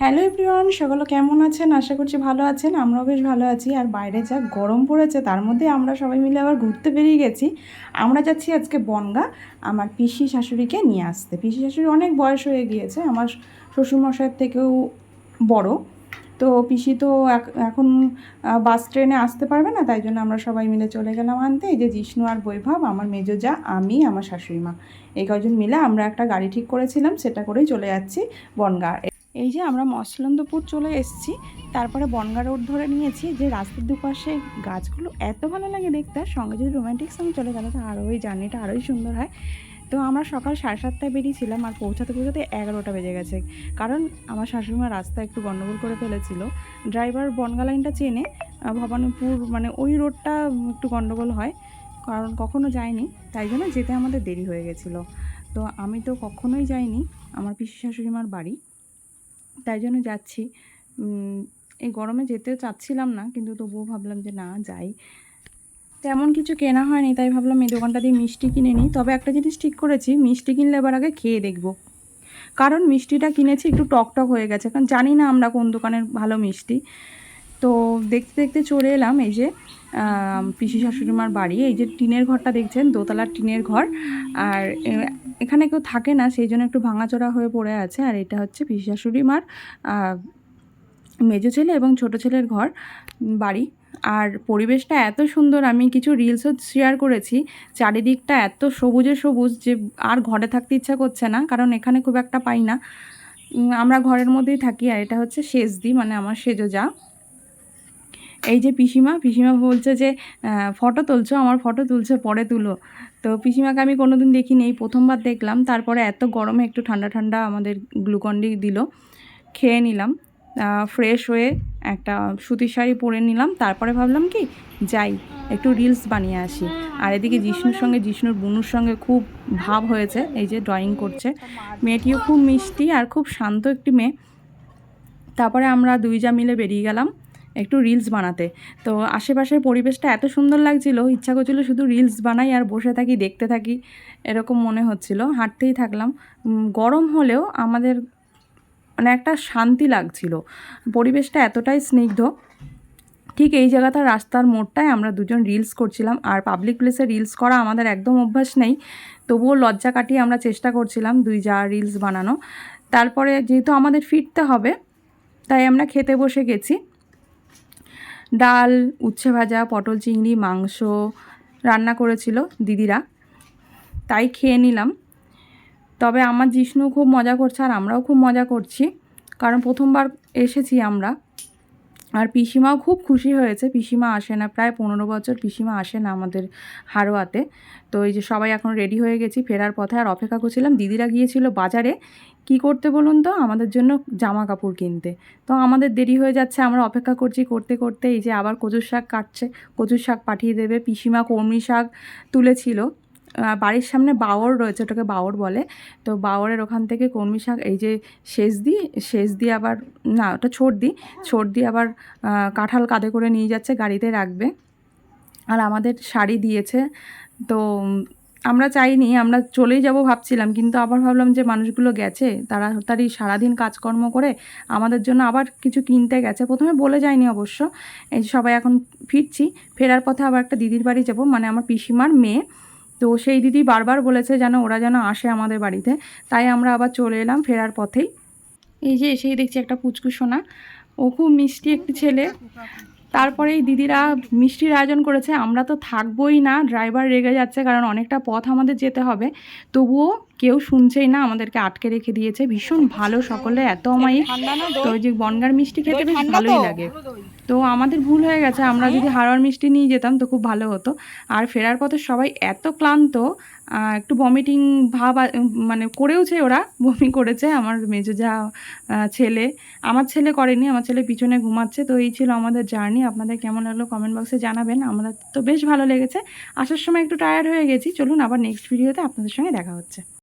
Hello everyone, সকলে কেমন আছেন? আশা করছি ভালো আছেন। আমরাও বেশ ভালো আছি। আর বাইরে যা গরম পড়েছে, তার মধ্যে আমরা সবাই মিলে আবার ঘুরতে বেরিয়ে গেছি। আমরা যাচ্ছি আজকে বনগা, আমার পিসি শাশুড়িকে নিয়ে আসতে। পিসি শাশুড়ি অনেক বয়স হয়ে গিয়েছে, আমার শ্বশুরমশাইয়ের থেকেও বড়। তো পিসি তো এখন বাস ট্রেনে আসতে পারবে না, তাই জন্য আমরা সবাই মিলে চলে গেলাম আনতে। এই যে জিষ্ণু আর বৈভব, আমার মেজো যা, আমি, আমার শাশুড়ি মা এই কজন মিলে আমরা একটা গাড়ি ঠিক করেছিলাম, সেটা করেই চলে যাচ্ছি বনগা। এই যে আমরা মসলন্দপুর চলে এসেছি, তারপরে বনগা রোড ধরে নিয়েছি, যে রাস্তার দুপাশে গাছগুলো এত ভালো লাগে দেখতে সঙ্গে যদি রোম্যান্টিক সঙ্গে চলে গেলে তো আরও ওই জার্নিটা আরোই সুন্দর হয়। তো আমরা সকাল সাড়ে সাতটায় বেরিয়েছিলাম, আর পৌঁছাতে পৌঁছাতে এগারোটা বেজে গেছে। কারণ আমার শাশুড়িমা রাস্তা একটু গণ্ডগোল করে ফেলেছিল। ড্রাইভার বনগা লাইনটা চেনে ভবানীপুর মানে ওই রোডটা একটু গণ্ডগোল হয়, কারণ কখনো যায়নি তাই জন্য যেতে আমাদের দেরি হয়ে গেছিল। তো আমি তো কখনোই যাইনি, আমার পিসি শাশুড়িমার বাড়ি। তাই জন্য যাচ্ছি। এই গরমে যেতে চাচ্ছিলাম না, কিন্তু তবুও ভাবলাম যে না, যাই। তেমন কিছু কেনা হয়নি, তাই ভাবলাম এই দোকানটা দিয়ে মিষ্টি কিনে নিই। তবে একটা জিনিস ঠিক করেছি, মিষ্টি কিনলে এবার আগে খেয়ে দেখব। কারণ মিষ্টিটা কিনেছি, একটু টকটক টক হয়ে গেছে। কারণ জানি না আমরা কোন দোকানের ভালো মিষ্টি। তো দেখতে দেখতে চলে এলাম এই যে পিসি শাশুড়িমার বাড়ি। এই যে টিনের ঘরটা দেখছেন, দোতলার টিনের ঘর। আর এখানে কেউ থাকে না, সেই জন্য একটু ভাঙাচোরা হয়ে পড়ে আছে। আর এটা হচ্ছে পিসি শাশুড়িমার মেজো ছেলে এবং ছোট ছেলের ঘর বাড়ি। আর পরিবেশটা এত সুন্দর, আমি কিছু রিলসও শেয়ার করেছি। চারিদিকটা এত সবুজে সবুজ যে আর ঘরে থাকতে ইচ্ছা করছে না, কারণ এখানে খুব একটা পাই না। আমরা ঘরের মধ্যেই থাকি, আর এটা হচ্ছে সেজদি মানে আমার সেজো যা। এই যে পিসিমা পিসিমা বলছে যে ফটো তুলছো, আমার ফটো তুলছে, পরে তুলো। তো পিসিমাকে আমি কোনো দিন দেখিনি, এই প্রথমবার দেখলাম। তারপরে এত গরমে একটু ঠান্ডা ঠান্ডা আমাদের গ্লুকন্ডি দিল, খেয়ে নিলাম। ফ্রেশ হয়ে একটা সুতির শাড়ি পরে নিলাম। তারপরে ভাবলাম কি, যাই, একটু রিলস বানিয়ে আসি। আর এদিকে জিষ্ণুর সঙ্গে, জিষ্ণুর বুনুর সঙ্গে খুব ভাব হয়েছে, এই যে ড্রয়িং করছে। মেয়েটিও খুব মিষ্টি আর খুব শান্ত একটি মেয়ে। তারপরে আমরা দুই যা মিলে বেরিয়ে গেলাম। একটু রিলস বানাতে। তো আশেপাশের পরিবেশটা এত সুন্দর লাগছিল, ইচ্ছা করছিল শুধু রিলস বানাই আর বসে থাকি, দেখতে থাকি, এরকম মনে হচ্ছিল। হাঁটতেই থাকলাম। গরম হলেও আমাদের মানে একটা শান্তি লাগছিল। পরিবেশটা এতটাই স্নিগ্ধ। ঠিক এই জায়গাটা, রাস্তার মোড়টায় আমরা দুজন রিলস করছিলাম আর পাবলিক প্লেসে রিলস করা আমাদের একদম অভ্যাস নেই। তবুও লজ্জা কাটিয়ে আমরা চেষ্টা করছিলাম দুই যা রিলস বানানো। তারপরে যেহেতু আমাদের ফিরতে হবে, তাই আমরা খেতে বসে গেছি। ডাল, উচ্ছে ভাজা, পটল চিংড়ি, মাংস রান্না করেছিল দিদিরা। তাই খেয়ে নিলাম। তবে আমার জিষ্ণু খুব মজা করছে আর আমরাও খুব মজা করছি। কারণ প্রথমবার এসেছি আমরা। আর পিসিমাও খুব খুশি হয়েছে। পিসিমা আসে না। প্রায় পনেরো বছর পিসিমা আসে না আমাদের হারোয়াতে। তো এই যে সবাই এখন রেডি হয়ে গেছি ফেরার পথে। আর অপেক্ষা করছিলাম। দিদিরা গিয়েছিল বাজারে। কি করতে বলুন তো? আমাদের জন্য জামা কাপড় কিনতে। তো আমাদের দেরি হয়ে যাচ্ছে, আমরা অপেক্ষা করছি করতে করতে, এই যে আবার কচুর শাক কাটছে, কচুর শাক পাঠিয়ে দেবে, পিসিমা কর্মী শাক তুলেছিল। বাড়ির সামনে বাওর রয়েছে, ওটাকে বাওর বলে। তো বাওরের ওখান থেকে কর্মী শাক, এই যে শেষ দিই শেষ দিয়ে আবার, না, ওটা ছোট দিই, ছোট দিয়ে আবার কাঁঠাল কাঁধে করে নিয়ে যাচ্ছে, গাড়িতে রাখবে। আর আমাদের শাড়ি দিয়েছে, তো আমরা চাইনি, আমরা চলেই যাব ভাবছিলাম, কিন্তু আবার ভাবলাম যে মানুষগুলো গেছে, তারা তাড়াতাড়ি সারাদিন কাজকর্ম করে আমাদের জন্য আবার কিছু কিনতে গেছে। প্রথমে বলে যায়নি অবশ্য, এই যে সবাই এখন ফিরছি, ফেরার পথে আবার একটা দিদির বাড়ি যাব মানে আমার পিসিমার মেয়ে। তো সেই দিদি বারবার বলেছে যেন ওরা যেন আসে আমাদের বাড়িতে, তাই আমরা আবার চলে এলাম ফেরার পথেই। এই যে এসেই দেখছি একটা পুচকু সোনা, ও খুব মিষ্টি একটি ছেলে। তারপরে এই দিদিরা মিষ্টির আয়োজন করেছে। আমরা তো থাকবোই না ড্রাইভার রেগে যাচ্ছে কারণ অনেকটা পথ আমাদের যেতে হবে। তবুও কেউ শুনছেই না আমাদেরকে আটকে রেখে দিয়েছে। ভীষণ ভালো সকলে এত অমায়িক তো ওই যে বনগার মিষ্টি খেতে বেশ ভালোই লাগে। তো আমাদের ভুল হয়ে গেছে আমরা যদি হারোয়ার মিষ্টি নিয়ে যেতাম তো খুব ভালো হতো। আর ফেরার পথে সবাই এত ক্লান্ত একটু ভমিটিং ভাব মানে করেওছে ওরা বমি করেছে আমার মেজো যা ছেলে। আমার ছেলে করেনি আমার ছেলে পিছনে ঘুমাচ্ছে তো এই ছিল আমাদের জার্নি। আপনাদের কেমন লাগল কমেন্ট বক্সে জানাবেন আমরা তো বেশ ভালো লেগেছে। আসার সময় একটু টায়ার্ড হয়ে গেছি চলুন আবার নেক্সট ভিডিওতে আপনাদের সঙ্গে দেখা হচ্ছে।